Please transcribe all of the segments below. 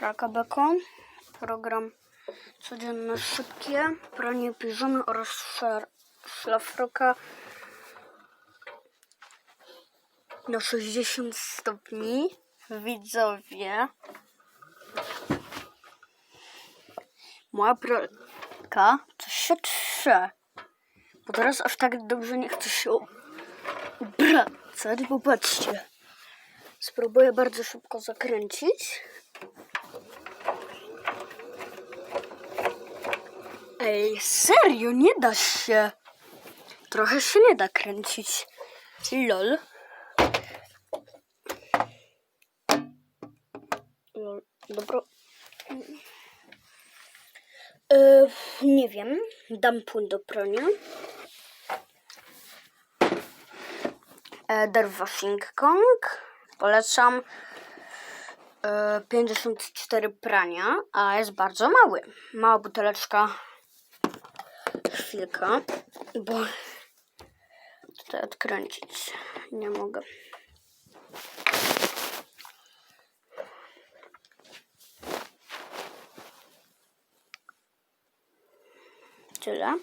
Pralka Beko, program codzienne szybkie, pranie piżamy oraz szlafroka na 60 stopni. Widzowie, moja pralka coś się trze, bo teraz aż tak dobrze nie chce się obracać, popatrzcie. Spróbuję bardzo szybko zakręcić. Ej, serio, nie da się. Trochę się nie da kręcić. Lol. Dobro. E, nie wiem, dam płyn do prania. E, Derwashing Kong. Polecam. E, 54 prania, a jest bardzo mały. Mała buteleczka. Chwilkę, bo tutaj odkręcić nie mogę. Tyle.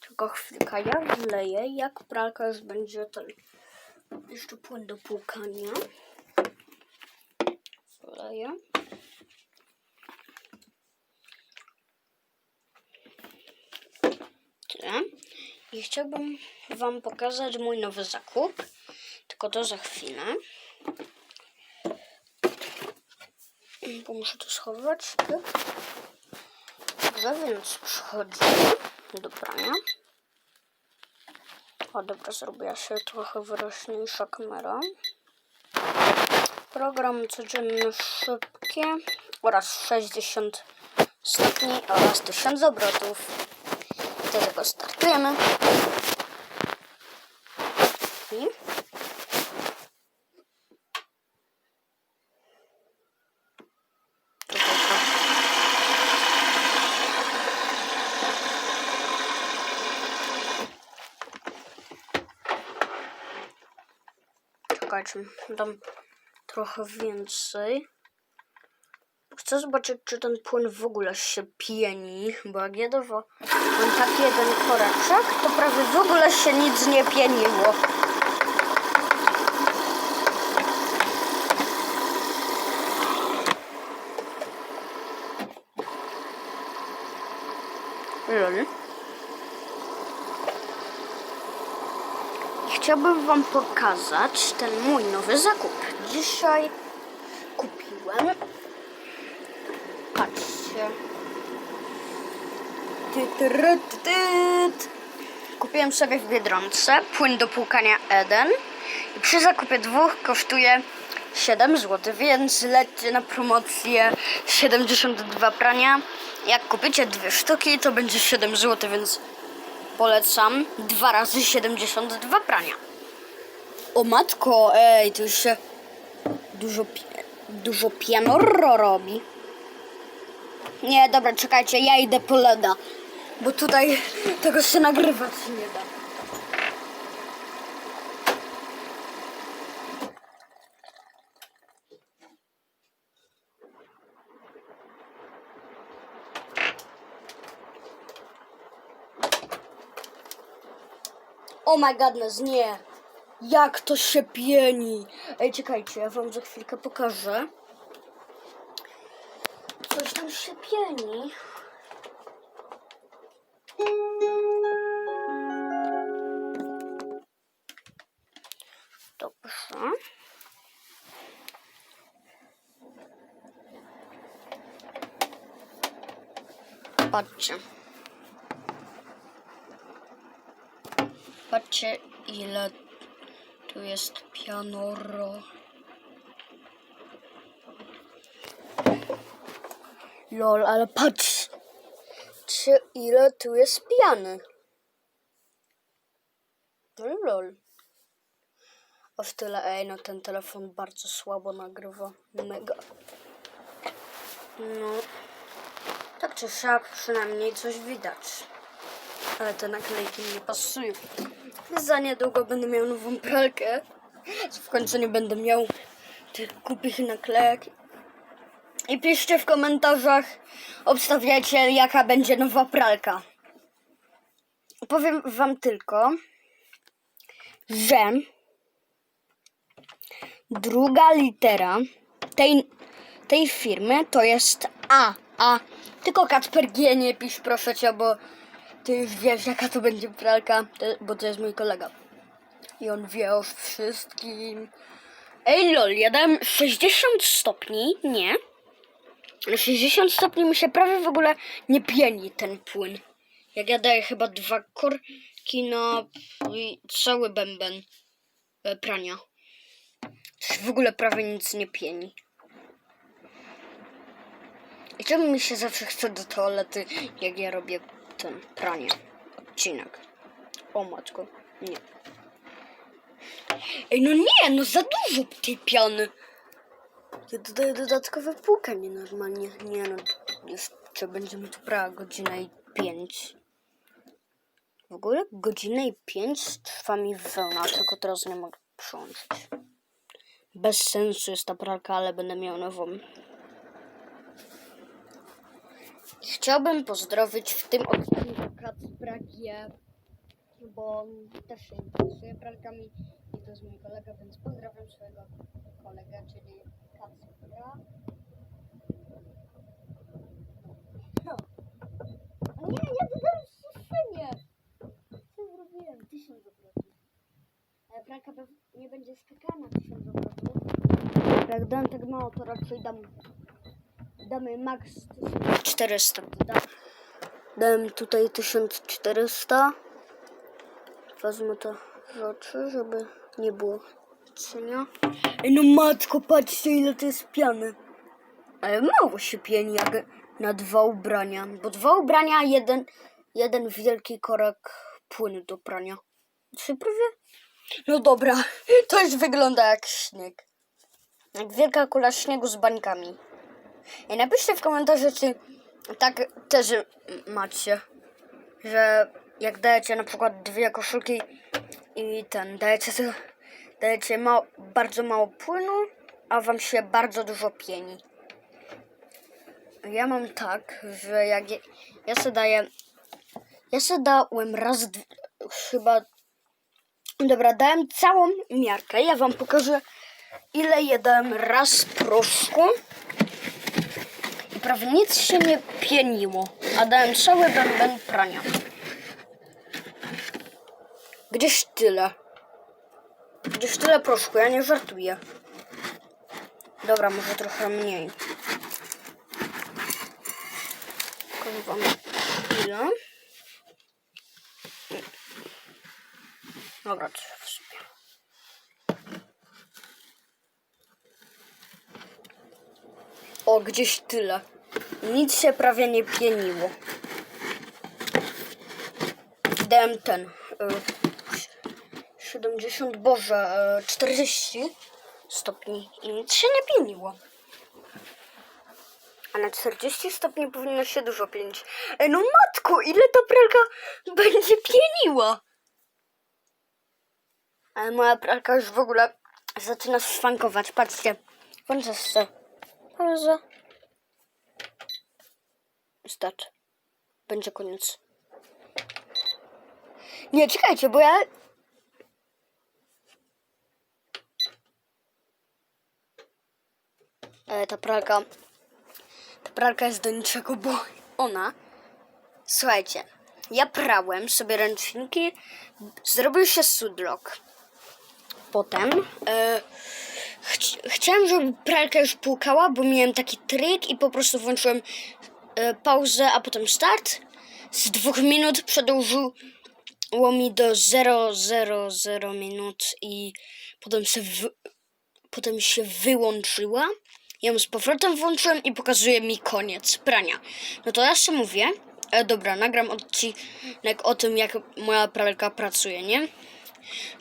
Tylko chwilkę, ja wleję, jak pralka już będzie, to jeszcze płyn do płukania. Wleję. Tyle. I chciałbym Wam pokazać mój nowy zakup. Tylko to za chwilę. Bo muszę to schować. Dobrze, więc przechodzimy do prania. O, dobra, zrobiła się trochę wyraźniejsza kamera. Program codzienny szybkie oraz 60 stopni oraz 1000 obrotów. Tego startujemy. I Czekajcie. Dam trochę więcej. Chcę zobaczyć, czy ten płyn w ogóle się pieni, bo jak jedowo mam taki jeden koreczek, to prawie w ogóle się nic nie pieniło. Chciałbym Wam pokazać ten mój nowy zakup. Dzisiaj kupiłem. Patrzcie. Kupiłem sobie w Biedronce płyn do płukania Eden. I przy zakupie dwóch kosztuje 7 zł, więc lećcie na promocję 72 prania. Jak kupicie dwie sztuki, to będzie 7 zł, więc polecam. Dwa razy 72 prania. O matko, ej, tu już się dużo, dużo pianoro robi. Nie, dobra, czekajcie, ja idę po leda, bo tutaj tego się nagrywać nie da. Oh my godness, nie. Jak to się pieni. Ej, czekajcie, ja wam za chwilkę pokażę. Coś tam pieni. Dobrze. Patrzcie. Patrzcie, ile tu jest pianoro. Lol, ale patrz. Czy ile tu jest piany? No lol. O w tyle, ej, no ten telefon bardzo słabo nagrywa. Mega. No. Tak czy siak, przynajmniej coś widać. Ale te naklejki nie pasują. Za niedługo będę miał nową pralkę. W końcu nie będę miał tych głupich naklejek. I piszcie w komentarzach, obstawiajcie jaka będzie nowa pralka. Powiem wam tylko, że druga litera tej, tej firmy to jest A. A. Tylko Kacper G nie pisz proszę cię, bo ty już wiesz jaka to będzie pralka, bo to jest mój kolega. I on wie o wszystkim. Ej lol, ja dałem 60 stopni, nie? Na 60 stopni mi się prawie w ogóle nie pieni ten płyn. Jak ja daję chyba dwa korki na i cały bęben e, prania. W ogóle prawie nic nie pieni. I czemu mi się zawsze chce do toalety, jak ja robię ten pranie? Odcinek. O matko, nie. Ej, no nie, no za dużo tej piany. Ja dodaję dodatkowe płukanie normalnie. Nie no, jeszcze będziemy tu brała godzinę i pięć. W ogóle godzinę i pięć trwa mi wełna, tylko teraz nie mogę przełączyć. Bez sensu jest ta pralka, ale będę miał nową. Chciałbym pozdrowić w tym odcinku Kacpra G, bo on też się interesuje pralkami i to jest mój kolega, więc pozdrawiam swojego kolegę, czyli Kacpra. No. O nie, ja dodałem suszenie! Co zrobiłem? Tysiąc obrotów. Ale pralka nie będzie skakała na tysiąc obrotów. Jak dam tak mało, to raczej dam damy max 1400. Da. Dałem tutaj 1400. Wezmę to w oczy, żeby nie było cienia. Ej, no matko, patrzcie ile to jest piany. Ale mało się pieni jak na dwa ubrania. Bo dwa ubrania, jeden, jeden wielki korek płynu do prania. Czy prawie? No dobra, to już wygląda jak śnieg. Jak wielka kula śniegu z bańkami. I napiszcie w komentarzu, czy tak też macie, że jak dajecie na przykład dwie koszulki i ten, dajecie, sobie- dajecie mało, bardzo mało płynu, a wam się bardzo dużo pieni. Ja mam tak, że jak je, ja sobie daję, ja sobie dałem raz, dw- chyba, dobra, dałem całą miarkę, ja wam pokażę, ile je dałem raz proszku. I prawie nic się nie pieniło, a dałem cały bęben prania. Gdzieś tyle. Gdzieś tyle proszku, ja nie żartuję. Dobra, może trochę mniej. Pokażę wam ile. Dobra, to w sumie. O, gdzieś tyle. Nic się prawie nie pieniło. Dałem ten. Y, 70, boże, y, 40 stopni i nic się nie pieniło. A na 40 stopni powinno się dużo pienić. Ej, no matko, ile ta pralka będzie pieniła? Ale moja pralka już w ogóle zaczyna szwankować. Patrzcie, włączę jeszcze. Pauza. Start. Będzie koniec. Nie, czekajcie, bo ja... ta pralka... Ta pralka jest do niczego, bo ona... Słuchajcie, ja prałem sobie ręczniki, zrobił się sudlok. Potem e, chci- chciałem, żeby pralka już płukała, bo miałem taki trik i po prostu włączyłem e, pauzę, a potem start. Z dwóch minut przedłużyło mi do 0,00 minut i potem się, potem się wyłączyła. Ja ją z powrotem włączyłem i pokazuje mi koniec prania. No to ja sobie mówię, e, dobra, nagram odcinek o tym, jak moja pralka pracuje, nie?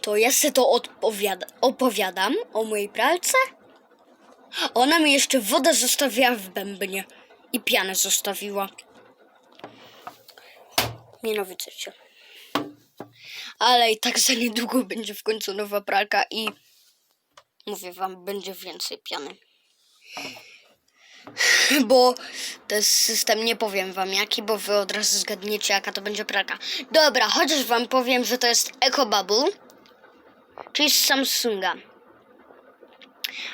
To ja sobie to odpowiada, opowiadam o mojej pralce. Ona mi jeszcze wodę zostawiła w bębnie i pianę zostawiła. Cię. Ale i tak za niedługo będzie w końcu nowa pralka i Mówię wam, będzie więcej piany. Bo jest system, nie powiem wam jaki, bo wy od razu zgadniecie jaka to będzie pralka. Dobra, chociaż wam powiem, że to jest EcoBubble, czyli z Samsunga.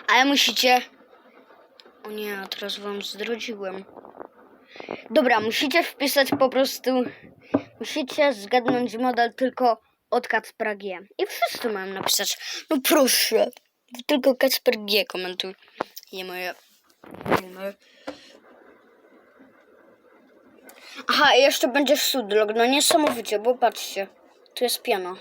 Ale musicie... O nie, teraz wam zdrodziłem. Dobra, musicie wpisać po prostu... Musicie zgadnąć model tylko od Kacpra G. I wszyscy mają napisać. No proszę. Tylko Kacper G komentuj. Nie moje... Nie moje... Aha, i jeszcze będzie sudlog. No niesamowicie, bo patrzcie. Tu jest piana.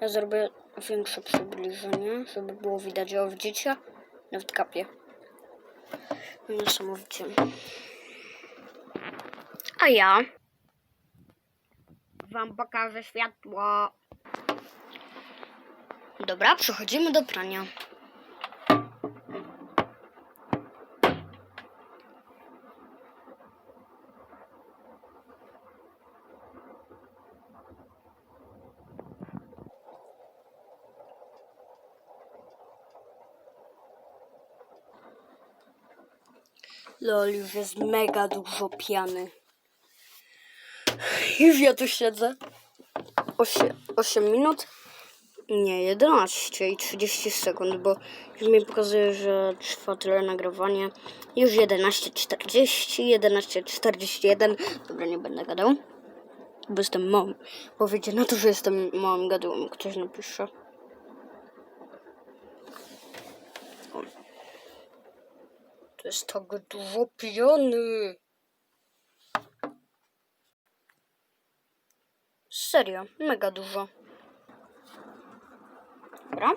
Ja zrobię większe przybliżenie, żeby było widać. O, widzicie? Nawet kapie. Niesamowicie. A ja wam pokażę światło. Dobra, przechodzimy do prania. Lol, już jest mega dużo piany. Już ja tu siedzę. 8, 8 minut? Nie, 11 i 30 sekund, bo już mi pokazuje, że trwa tyle nagrywanie. Już 11.40, 11.41. Dobra, nie będę gadał. Bo jestem małym. Bo wiecie na to, że jestem małym gadułem. Ktoś napisze. To jest tak dużo piony. Serio, mega dużo. Dobra.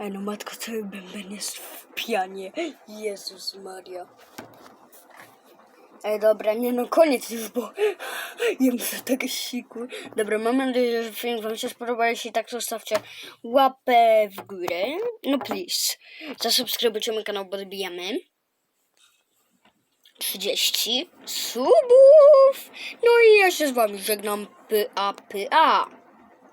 Ej, no matko, cały bęben jest w pianie. Jezus Maria. Ej, dobra, nie no, koniec już, bo ja muszę tak siku. Dobra, mam nadzieję, że film wam się spodobał. Jeśli tak, zostawcie łapę w górę. No please. Zasubskrybujcie mój kanał, bo dobijamy 30 subów. No i ja się z wami żegnam. P-A-P-A.